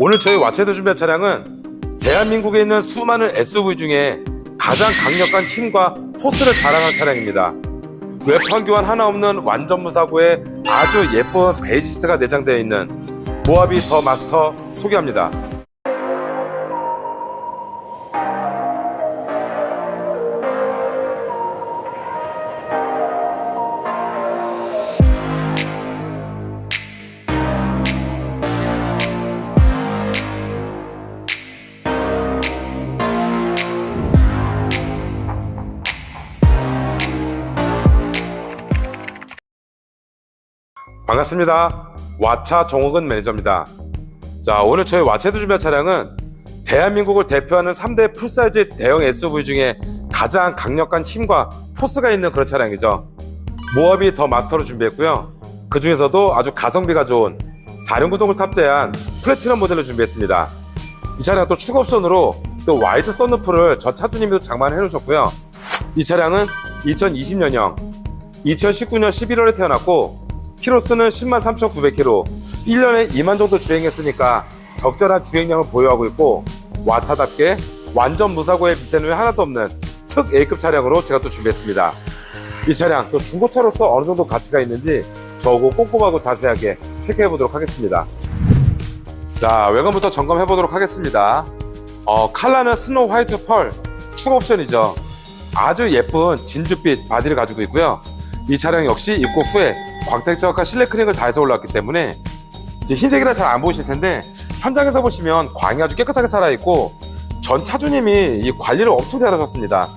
오늘 저희 와체에서 준비한 차량은 대한민국에 있는 수많은 SUV 중에 가장 강력한 힘과 포스를 자랑한 차량입니다. 외판 교환 하나 없는 완전 무사고에 아주 예쁜 베이지스트가 내장되어 있는 모하비 더 마스터 소개합니다. 반갑습니다. 와차 정옥은 매니저입니다. 자, 오늘 저희 와차에서 준비한 차량은 대한민국을 대표하는 3대 풀사이즈 대형 SUV 중에 가장 강력한 힘과 포스가 있는 그런 차량이죠. 모하비 더 마스터를 준비했고요. 그 중에서도 아주 가성비가 좋은 4륜 구동을 탑재한 플래티넘 모델을 준비했습니다. 이 차량 또 추가 옵션으로 또 와이드 썬루프를 저 차주님도 장만해 놓으셨고요. 이 차량은 2020년형 2019년 11월에 태어났고 키로수는 10만 3,900km 1년에 2만 정도 주행했으니까 적절한 주행량을 보유하고 있고 와차답게 완전 무사고의 미세누이 하나도 없는 특 A급 차량으로 제가 또 준비했습니다. 이 차량 또 중고차로서 어느 정도 가치가 있는지 저거 꼼꼼하고 자세하게 체크해 보도록 하겠습니다. 자 외관부터 점검해 보도록 하겠습니다. 어, 칼라는 스노우 화이트 펄 추가 옵션이죠. 아주 예쁜 진주빛 바디를 가지고 있고요 이 차량 역시 입고 후에 광택적과 실내 크링을 다해서 올라왔기 때문에 이제 흰색이라 잘 안 보이실 텐데 현장에서 보시면 광이 아주 깨끗하게 살아있고 전 차주님이 이 관리를 엄청 잘하셨습니다.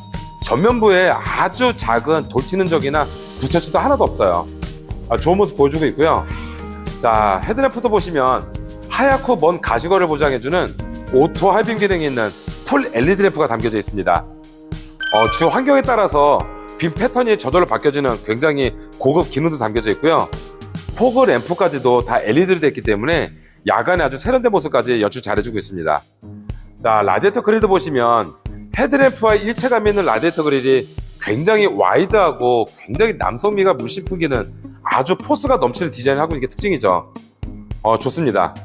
전면부에 아주 작은 돌 튀는 적이나 부처치도 하나도 없어요. 아, 좋은 모습 보여주고 있고요. 자 헤드램프도 보시면 하얗고 먼 가시거리를 보장해주는 오토 하이빔 기능이 있는 풀 LED 램프가 담겨져 있습니다. 어, 주 환경에 따라서 빔 패턴이 저절로 바뀌어지는 굉장히 고급 기능도 담겨져 있고요. 포그 램프까지도 다 LED로 됐기 때문에 야간에 아주 세련된 모습까지 연출 잘해주고 있습니다. 자, 라디에이터 그릴도 보시면 헤드램프와 일체감 있는 라디에이터 그릴이 굉장히 와이드하고 굉장히 남성미가 물씬 풍기는 아주 포스가 넘치는 디자인을 하고 있는 게 특징이죠. 어, 좋습니다.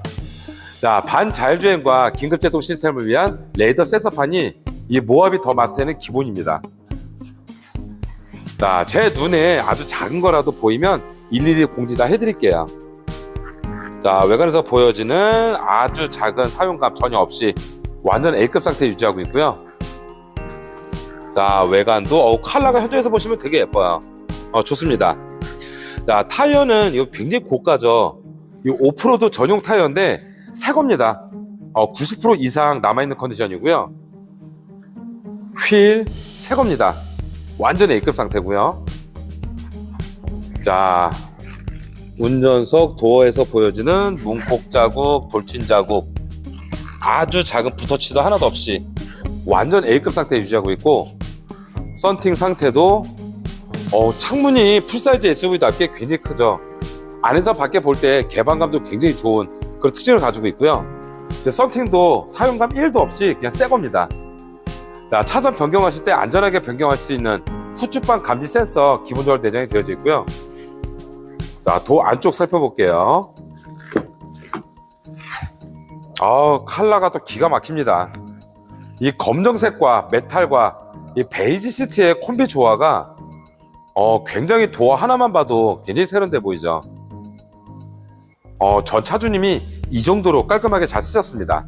자, 반자율주행과 긴급제동 시스템을 위한 레이더 센서판이 이 모하비 더 마스터에는 기본입니다. 자, 제 눈에 아주 작은 거라도 보이면 일일이 공지 다 해드릴게요. 자, 외관에서 보여지는 아주 작은 사용감 전혀 없이 완전 A급 상태 유지하고 있고요. 자, 외관도 어, 컬러가 현장에서 보시면 되게 예뻐요. 어, 좋습니다. 자, 타이어는 이거 굉장히 고가죠. 이 오프로드 전용 타이어인데 새 겁니다. 어, 90% 이상 남아있는 컨디션이고요. 휠 새 겁니다. 완전 A급 상태고요. 자, 운전석 도어에서 보여지는 문콕 자국, 돌진 자국, 아주 작은 붓터치도 하나도 없이 완전 A급 상태 유지하고 있고 썬팅 상태도 어, 창문이 풀사이즈 SUV답게 굉장히 크죠. 안에서 밖에 볼 때 개방감도 굉장히 좋은 그런 특징을 가지고 있고요. 썬팅도 사용감 1도 없이 그냥 새 겁니다. 자, 차선 변경하실 때 안전하게 변경할 수 있는 후추방 감지 센서 기본적으로 내장이 되어져 있고요. 자, 도 안쪽 살펴볼게요. 아, 컬러가 또 기가 막힙니다. 이 검정색과 메탈과 이 베이지 시트의 콤비 조화가 어, 굉장히 도어 하나만 봐도 굉장히 세련돼 보이죠. 어, 전 차주님이 이 정도로 깔끔하게 잘 쓰셨습니다.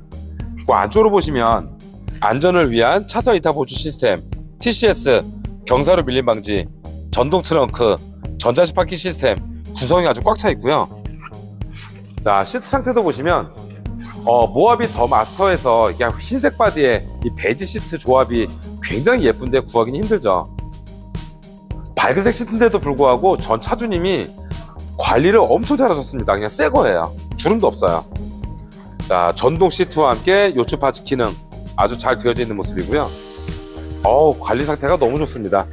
그 안쪽으로 보시면 안전을 위한 차선 이탈 보조 시스템, TCS, 경사로 밀림 방지, 전동 트렁크, 전자식 파킹 시스템 구성이 아주 꽉 차 있고요. 자 시트 상태도 보시면 어, 모하비 더 마스터에서 그냥 흰색 바디에 이 베이지 시트 조합이 굉장히 예쁜데 구하기는 힘들죠. 밝은색 시트인데도 불구하고 전 차주님이 관리를 엄청 잘하셨습니다. 그냥 새 거예요. 주름도 없어요. 자 전동 시트와 함께 요추 파츠 기능 아주 잘 되어져 있는 모습이고요. 어우, 관리 상태가 너무 좋습니다.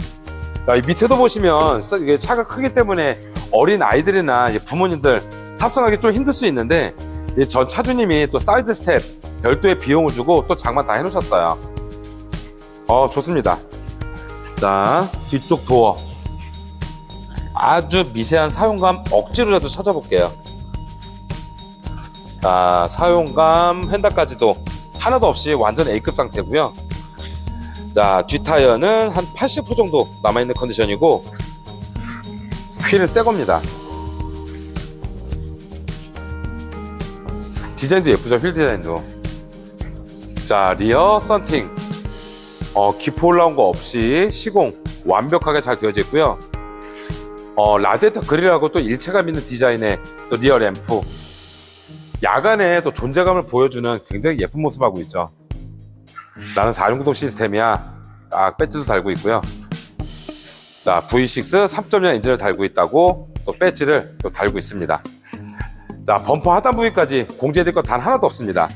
밑에도 보시면 차가 크기 때문에 어린 아이들이나 부모님들 탑승하기 좀 힘들 수 있는데 이전 차주님이 또 사이드 스텝 별도의 비용을 주고 또 장만 다 해놓으셨어요. 어, 좋습니다. 자, 뒤쪽 도어. 아주 미세한 사용감 억지로라도 찾아볼게요. 자, 사용감, 휀다까지도 하나도 없이 완전 A급 상태고요. 자, 뒷타이어는 한 80% 정도 남아있는 컨디션이고 휠은 새 겁니다. 디자인도 예쁘죠, 휠 디자인도. 자, 리어 썬팅. 어, 기포 올라온 거 없이 시공 완벽하게 잘 되어져 있고요. 어, 라디에이터 그릴하고 또 일체감 있는 디자인의 또 리어 램프. 야간에 또 존재감을 보여주는 굉장히 예쁜 모습하고 있죠. 나는 4중구동 시스템이야. 딱 배지도 달고 있고요. 자, V6 3.0 엔진을 달고 있다고 또 배지를 또 달고 있습니다. 자, 범퍼 하단 부위까지 공개될 것 단 하나도 없습니다.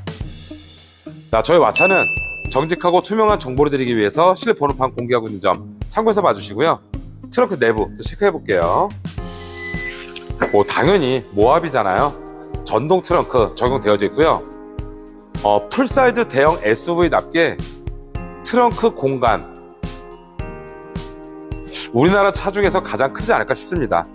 자, 저희 와차는 정직하고 투명한 정보를 드리기 위해서 실내 번호판 공개하고 있는 점 참고해서 봐주시고요. 트렁크 내부 또 체크해 볼게요. 뭐 당연히 모합이잖아요. 전동 트렁크 적용되어져 있고요. 어, 풀사이즈 대형 SUV답게 트렁크 공간 우리나라 차 중에서 가장 크지 않을까 싶습니다.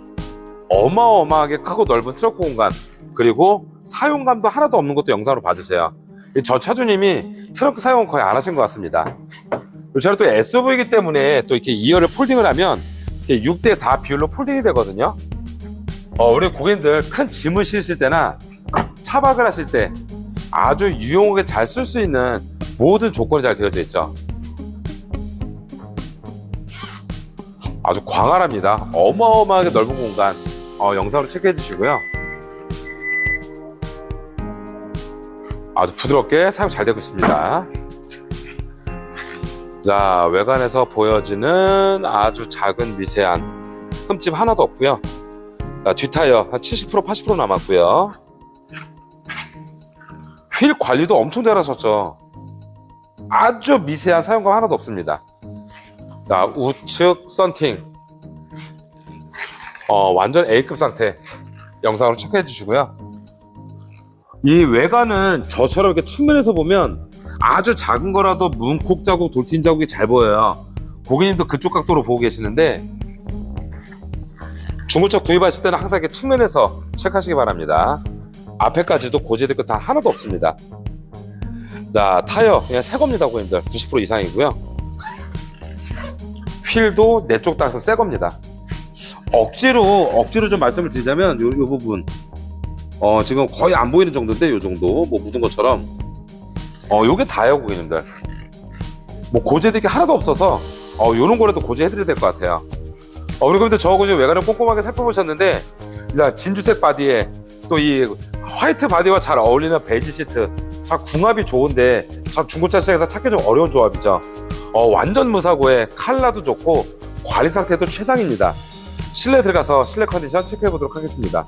어마어마하게 크고 넓은 트렁크 공간 그리고 사용감도 하나도 없는 것도 영상으로 봐주세요. 이저 차주님이 트렁크 사용은 거의 안 하신 것 같습니다. 이 차는 또 SUV이기 때문에 또 이렇게 2열을 폴딩을 하면 6대4 비율로 폴딩이 되거든요. 어, 우리 고객님들 큰 짐을 실으실 때나 차박을 하실 때 아주 유용하게 잘 쓸 수 있는 모든 조건이 잘 되어져 있죠. 아주 광활합니다. 어마어마하게 넓은 공간 어, 영상으로 체크해 주시고요. 아주 부드럽게 사용 잘 되고 있습니다. 자, 외관에서 보여지는 아주 작은 미세한 흠집 하나도 없고요. 자, 뒷타이어 한 70% 80% 남았고요. 휠 관리도 엄청 잘하셨죠. 아주 미세한 사용감 하나도 없습니다. 자, 우측 썬팅. 어, 완전 A급 상태. 영상으로 체크해 주시고요. 이 외관은 저처럼 이렇게 측면에서 보면 아주 작은 거라도 문콕 자국, 돌팀 자국이 잘 보여요. 고객님도 그쪽 각도로 보고 계시는데 중고차 구입하실 때는 항상 이렇게 측면에서 체크하시기 바랍니다. 앞에까지도 고지될 것다 하나도 없습니다. 자, 타이어 그냥 새 겁니다, 고객님들. 90% 이상이고요. 휠도 내쪽 다새 겁니다. 억지로 억지로 좀 말씀을 드리자면 요, 요 부분 어 지금 거의 안 보이는 정도인데 요 정도 뭐 묻은 것처럼 어 요게 다예요 고객님들 뭐 고제될 게 하나도 없어서 어 요런 거라도 고제해드려야 될 것 같아요 어 그리고 근데 저거 지금 외관을 꼼꼼하게 살펴보셨는데 일단 진주색 바디에 또 이 화이트 바디와 잘 어울리는 베이지 시트. 참 궁합이 좋은데 참 중고차 시장에서 찾기 좀 어려운 조합이죠. 어 완전 무사고에 칼라도 좋고 관리 상태도 최상입니다. 실내 들어가서 실내 컨디션 체크해 보도록 하겠습니다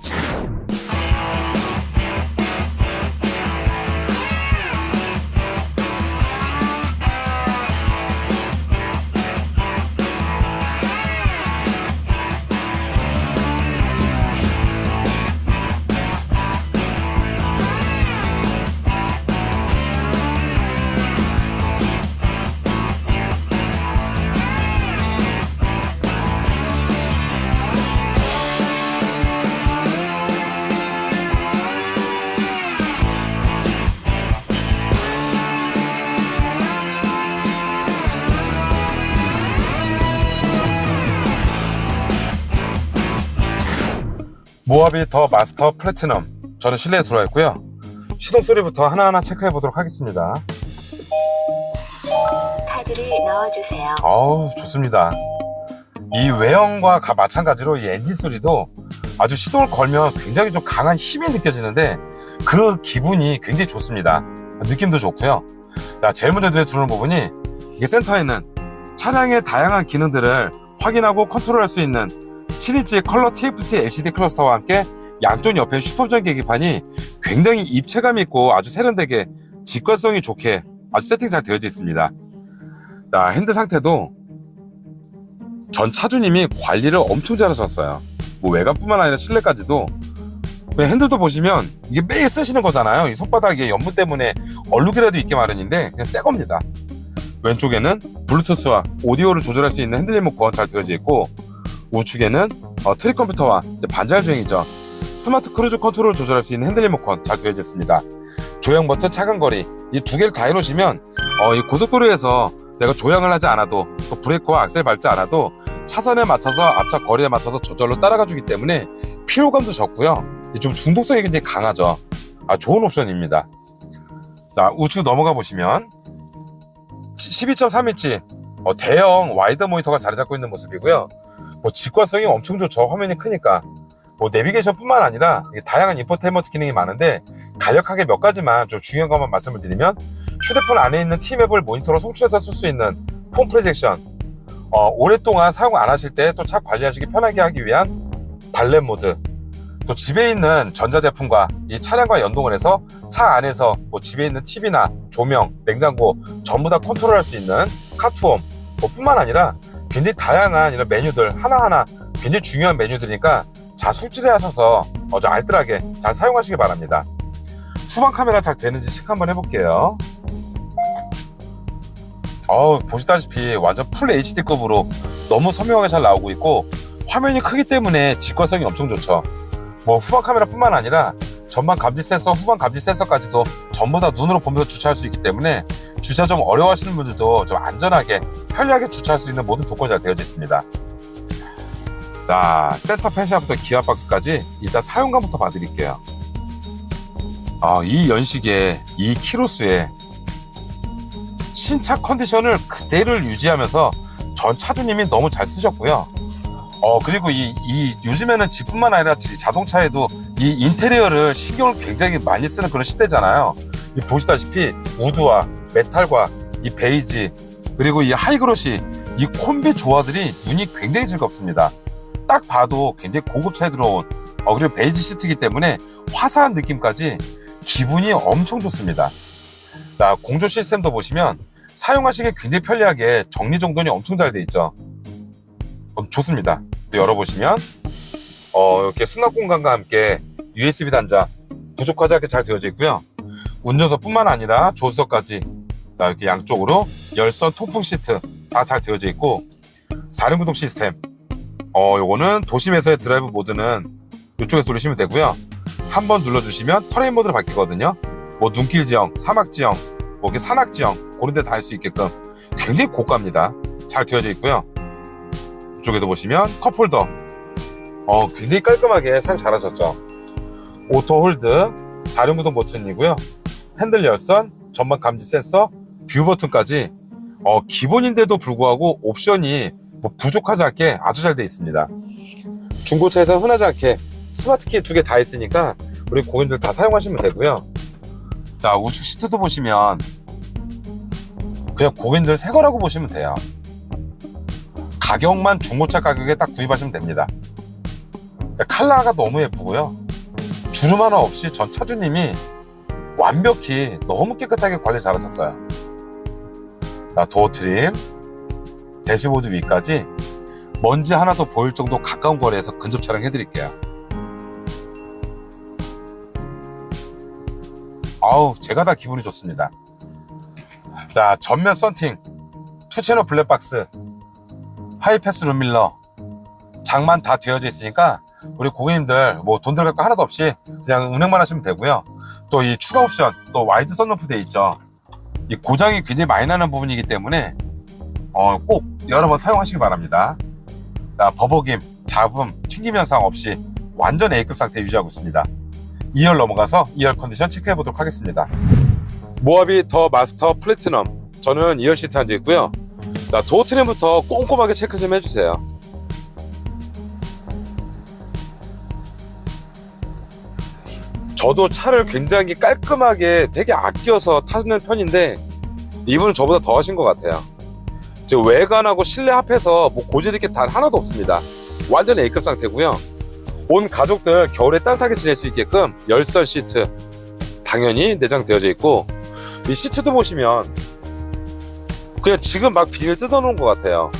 모하비 더 마스터 플래티넘. 저는 실내에 들어와 있고요. 시동 소리부터 하나하나 체크해 보도록 하겠습니다. 카드를 넣어주세요. 어우 좋습니다. 이 외형과 가- 마찬가지로 이 엔진 소리도 아주 시동을 걸면 굉장히 좀 강한 힘이 느껴지는데 그 기분이 굉장히 좋습니다. 느낌도 좋고요. 자, 제일 먼저 눈에 들어오는 부분이 이게 센터에 있는 차량의 다양한 기능들을 확인하고 컨트롤할 수 있는 7인치 컬러 TFT LCD 클러스터와 함께 양쪽 옆에 슈퍼전 계기판이 굉장히 입체감 있고 아주 세련되게 직관성이 좋게 아주 세팅 잘 되어져 있습니다. 자, 핸들 상태도 전 차주님이 관리를 엄청 잘하셨어요. 뭐 외관뿐만 아니라 실내까지도 핸들도 보시면 이게 매일 쓰시는 거잖아요. 이 손바닥에 연문 때문에 얼룩이라도 있게 마련인데 그냥 새 겁니다. 왼쪽에는 블루투스와 오디오를 조절할 수 있는 핸들 리모컨 잘 되어져 있고 우측에는 어, 트릭 컴퓨터와 이제 반잘 주행이죠. 스마트 크루즈 컨트롤을 조절할 수 있는 핸들 리모컨 잘 되어져 있습니다. 조형 버튼, 차간 거리 이 두 개를 다 해놓으시면 어, 이 고속도로에서 내가 조향을 하지 않아도 또 브레이크와 악셀 밟지 않아도 차선에 맞춰서 앞차 거리에 맞춰서 저절로 따라가 주기 때문에 피로감도 적고요. 이좀 중독성이 굉장히 강하죠. 아, 좋은 옵션입니다. 자, 우측 넘어가 보시면 12.3인치 어, 대형 와이드 모니터가 자리 잡고 있는 모습이고요. 뭐 직관성이 엄청 좋죠. 화면이 크니까. 뭐 내비게이션뿐만 아니라 다양한 인포테인먼트 기능이 많은데 간략하게 몇 가지만 좀 중요한 것만 말씀을 드리면 휴대폰 안에 있는 T맵을 모니터로 송출해서 쓸 수 있는 폰 프로젝션 어, 오랫동안 사용 안 하실 때 또 차 관리하시기 편하게 하기 위한 발렛 모드 또 집에 있는 전자제품과 이 차량과 연동을 해서 차 안에서 뭐 집에 있는 TV나 조명, 냉장고 전부 다 컨트롤할 수 있는 카투홈 뭐 뿐만 아니라 굉장히 다양한 이런 메뉴들 하나하나 굉장히 중요한 메뉴들이니까 자 술집에 하셔서 어, 좀 알뜰하게 잘 사용하시기 바랍니다. 후방 카메라 잘 되는지 체크 한번 해볼게요. 어우 보시다시피 완전 풀 HD급으로 너무 선명하게 잘 나오고 있고 화면이 크기 때문에 직관성이 엄청 좋죠. 뭐 후방 카메라뿐만 아니라 전방 감지 센서, 후방 감지 센서까지도 전부 다 눈으로 보면서 주차할 수 있기 때문에 주차 좀 어려워하시는 분들도 좀 안전하게 편리하게 주차할 수 있는 모든 조건이 잘 되어져 있습니다. 자, 센터 패시아부터 기아 박스까지 일단 사용감부터 봐드릴게요. 아, 이 연식에 이 키로수에 신차 컨디션을 그대로 유지하면서 전 차주님이 너무 잘 쓰셨고요. 어 그리고 이, 이 요즘에는 집뿐만 아니라 지- 자동차에도 이 인테리어를 신경을 굉장히 많이 쓰는 그런 시대잖아요. 이 보시다시피 우드와 메탈과 이 베이지 그리고 이 하이그로시 이 콤비 조화들이 눈이 굉장히 즐겁습니다. 딱 봐도 굉장히 고급차에 들어온 어 그리고 베이지 시트이기 때문에 화사한 느낌까지 기분이 엄청 좋습니다. 자 공조 시스템도 보시면 사용하시기 굉장히 편리하게 정리정돈이 엄청 잘 돼 있죠. 어, 좋습니다. 또 열어보시면 어, 이렇게 수납 공간과 함께 USB 단자 부족하지 않게 잘 되어져 있고요. 운전석뿐만 아니라 조수석까지 자, 이렇게 양쪽으로 열선 통풍 시트 다 잘 되어져 있고 4륜 구동 시스템 어, 요거는 도심에서의 드라이브 모드는 이쪽에서 누르시면 되고요. 한 번 눌러주시면 터레인 모드로 바뀌거든요. 뭐 눈길 지형, 사막 지형, 뭐 이렇게 산악 지형 그런 데 다 할 수 있게끔 굉장히 고가입니다. 잘 되어져 있고요. 이쪽에도 보시면 컵홀더 어, 굉장히 깔끔하게 사용 잘하셨죠 오토 홀드 4륜 구동 버튼이고요 핸들 열선 전방 감지 센서 뷰 버튼까지 어, 기본인데도 불구하고 옵션이 뭐 부족하지 않게 아주 잘 되어 있습니다 중고차에서 흔하지 않게 스마트키 두 개 다 있으니까 우리 고객님들 다 사용하시면 되고요 자 우측 시트도 보시면 그냥 고객님들 새 거라고 보시면 돼요 가격만 중고차 가격에 딱 구입하시면 됩니다. 자, 칼라가 너무 예쁘고요. 주름 하나 없이 전 차주님이 완벽히 너무 깨끗하게 관리 잘하셨어요. 자, 도어 트림, 대시보드 위까지 먼지 하나도 보일 정도 가까운 거리에서 근접 촬영 해 드릴게요. 아우, 제가 다 기분이 좋습니다. 자, 전면 썬팅, 투채널 블랙박스, 하이패스 룸밀러 장만 다 되어져 있으니까 우리 고객님들 뭐 돈 들어갈 거 하나도 없이 그냥 운행만 하시면 되고요. 또 이 추가 옵션 또 와이드 선루프 돼 있죠. 이 고장이 굉장히 많이 나는 부분이기 때문에 어, 꼭 여러 번 사용하시기 바랍니다. 자, 버벅임, 잡음, 튕김 현상 없이 완전 A급 상태 유지하고 있습니다. 2열 넘어가서 2열 컨디션 체크해 보도록 하겠습니다. 모하비 더 마스터 플래티넘 저는 2열 시트 앉아 있고요. 자, 도어 트림부터 꼼꼼하게 체크 좀 해주세요. 저도 차를 굉장히 깔끔하게 되게 아껴서 타는 편인데 이분은 저보다 더 하신 것 같아요. 지금 외관하고 실내 합해서 뭐 고질이 게단 하나도 없습니다. 완전 A급 상태고요. 온 가족들 겨울에 따뜻하게 지낼 수 있게끔 열선 시트 당연히 내장되어져 있고 이 시트도 보시면 그냥 지금 막 비닐 뜯어놓은 것 같아요.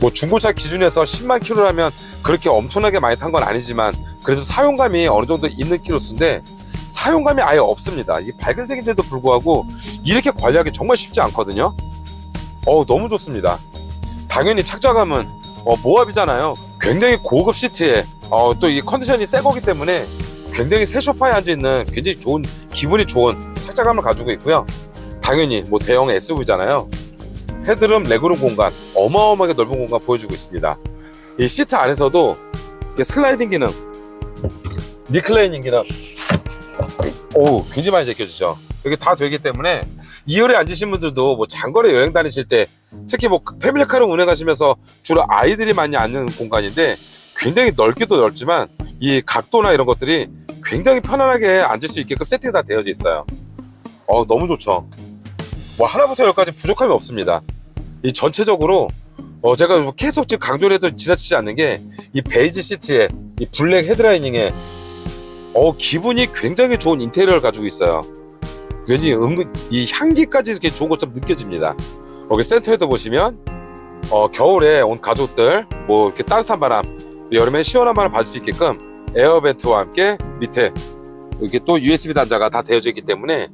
뭐 중고차 기준에서 10만 킬로라면 그렇게 엄청나게 많이 탄 건 아니지만 그래도 사용감이 어느 정도 있는 키로수인데 사용감이 아예 없습니다. 이 밝은 색인데도 불구하고 이렇게 관리하기 정말 쉽지 않거든요. 어우 너무 좋습니다. 당연히 착자감은 어, 모합이잖아요. 굉장히 고급 시트에 어, 또 이 컨디션이 새 거기 때문에 굉장히 새 소파에 앉아 있는 굉장히 좋은 기분이 좋은 착장감을 가지고 있고요. 당연히 뭐 대형 SUV잖아요. 헤드룸, 레그룸 공간 어마어마하게 넓은 공간 보여주고 있습니다. 이 시트 안에서도 슬라이딩 기능, 리클라이닝 기능, 오 굉장히 많이 제껴지죠. 이게 다 되기 때문에 2열에 앉으신 분들도 뭐 장거리 여행 다니실 때 특히 뭐 패밀리카를 운행하시면서 주로 아이들이 많이 앉는 공간인데 굉장히 넓기도 넓지만 이 각도나 이런 것들이 굉장히 편안하게 앉을 수 있게끔 세팅이 다 되어져 있어요. 어 너무 좋죠. 뭐 하나부터 열까지 부족함이 없습니다. 이 전체적으로 어 제가 뭐 계속 지금 강조를 해도 지나치지 않는 게 이 베이지 시트에 이 블랙 헤드라이닝에 어 기분이 굉장히 좋은 인테리어를 가지고 있어요. 왠지 은근 이 향기까지 이렇게 좋은 것처럼 느껴집니다. 여기 센터에도 보시면 어 겨울에 온 가족들 뭐 이렇게 따뜻한 바람 여름에 시원한 바람 받을 수 있게끔 에어벤트와 함께 밑에 이렇게 또 USB 단자가 다 되어져 있기 때문에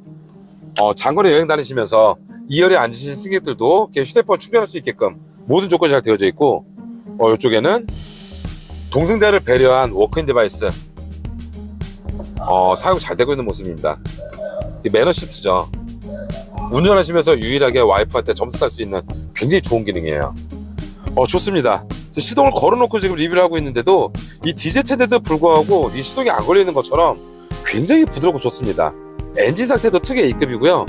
어 장거리 여행 다니시면서 2열에 앉으신 승객들도 휴대폰 충전할 수 있게끔 모든 조건이 잘 되어져 있고 어 이쪽에는 동승자를 배려한 워크인 디바이스 어, 사용 잘 되고 있는 모습입니다. 이 매너 시트죠. 운전하시면서 유일하게 와이프한테 점수 딸 수 있는 굉장히 좋은 기능이에요. 어, 좋습니다. 저 시동을 걸어놓고 지금 리뷰를 하고 있는데도 이 디젤 차인데도 불구하고 이 시동이 안 걸리는 것처럼 굉장히 부드럽고 좋습니다. 엔진 상태도 특의 A급이고요.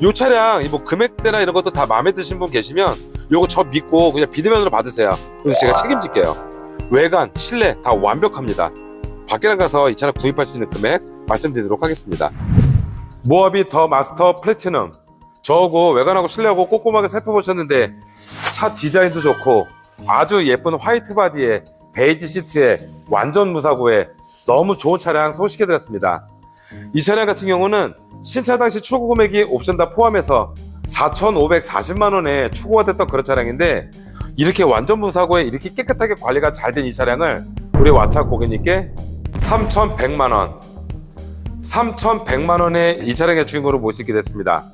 이 차량 이뭐 금액대나 이런 것도 다 마음에 드신 분 계시면 요거 저 믿고 그냥 비대면으로 받으세요. 그래서 제가 책임질게요. 외관, 실내 다 완벽합니다. 밖에 나가서 이 차를 구입할 수 있는 금액 말씀드리도록 하겠습니다. 모하비 더 마스터 플래티넘 저하고 외관하고 실내하고 꼼꼼하게 살펴보셨는데 차 디자인도 좋고 아주 예쁜 화이트 바디에 베이지 시트에 완전 무사고에 너무 좋은 차량 소개시켜드렸습니다. 이 차량 같은 경우는 신차 당시 출고 금액이 옵션 다 포함해서 4,540만 원에 출고가 됐던 그런 차량인데 이렇게 완전 무사고에 이렇게 깨끗하게 관리가 잘 된 이 차량을 우리 와차 고객님께 3,100만 원 3,100만 원의 이 차량의 주인공으로 모시게 됐습니다.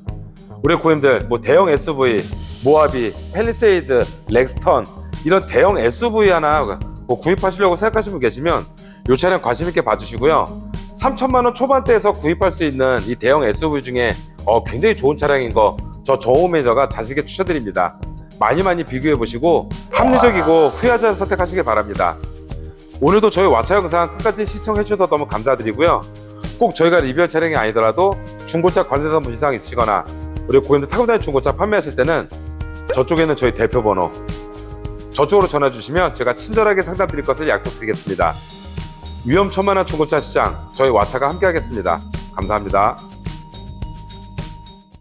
우리 고객님들 뭐 대형 SUV, 모하비, 펠리세이드, 렉스턴 이런 대형 SUV 하나 뭐 구입하시려고 생각하시는 분 계시면 이 차량 관심 있게 봐주시고요. 3천만 원 초반대에서 구입할 수 있는 이 대형 SUV 중에 어, 굉장히 좋은 차량인 거 저 정호 매저가 자식에 추천드립니다. 많이 많이 비교해 보시고 합리적이고 후회하지 않은 선택하시길 바랍니다. 오늘도 저희 와차 영상 끝까지 시청해 주셔서 너무 감사드리고요. 꼭 저희가 리뷰할 차량이 아니더라도 중고차 관련해서 문의사항 있으시거나 우리 고객님들 타고 다니는 중고차 판매하실 때는 저쪽에는 저희 대표 번호 저쪽으로 전화 주시면 제가 친절하게 상담 드릴 것을 약속드리겠습니다. 위험천만한 중고차 시장 저희 와차가 함께 하겠습니다. 감사합니다.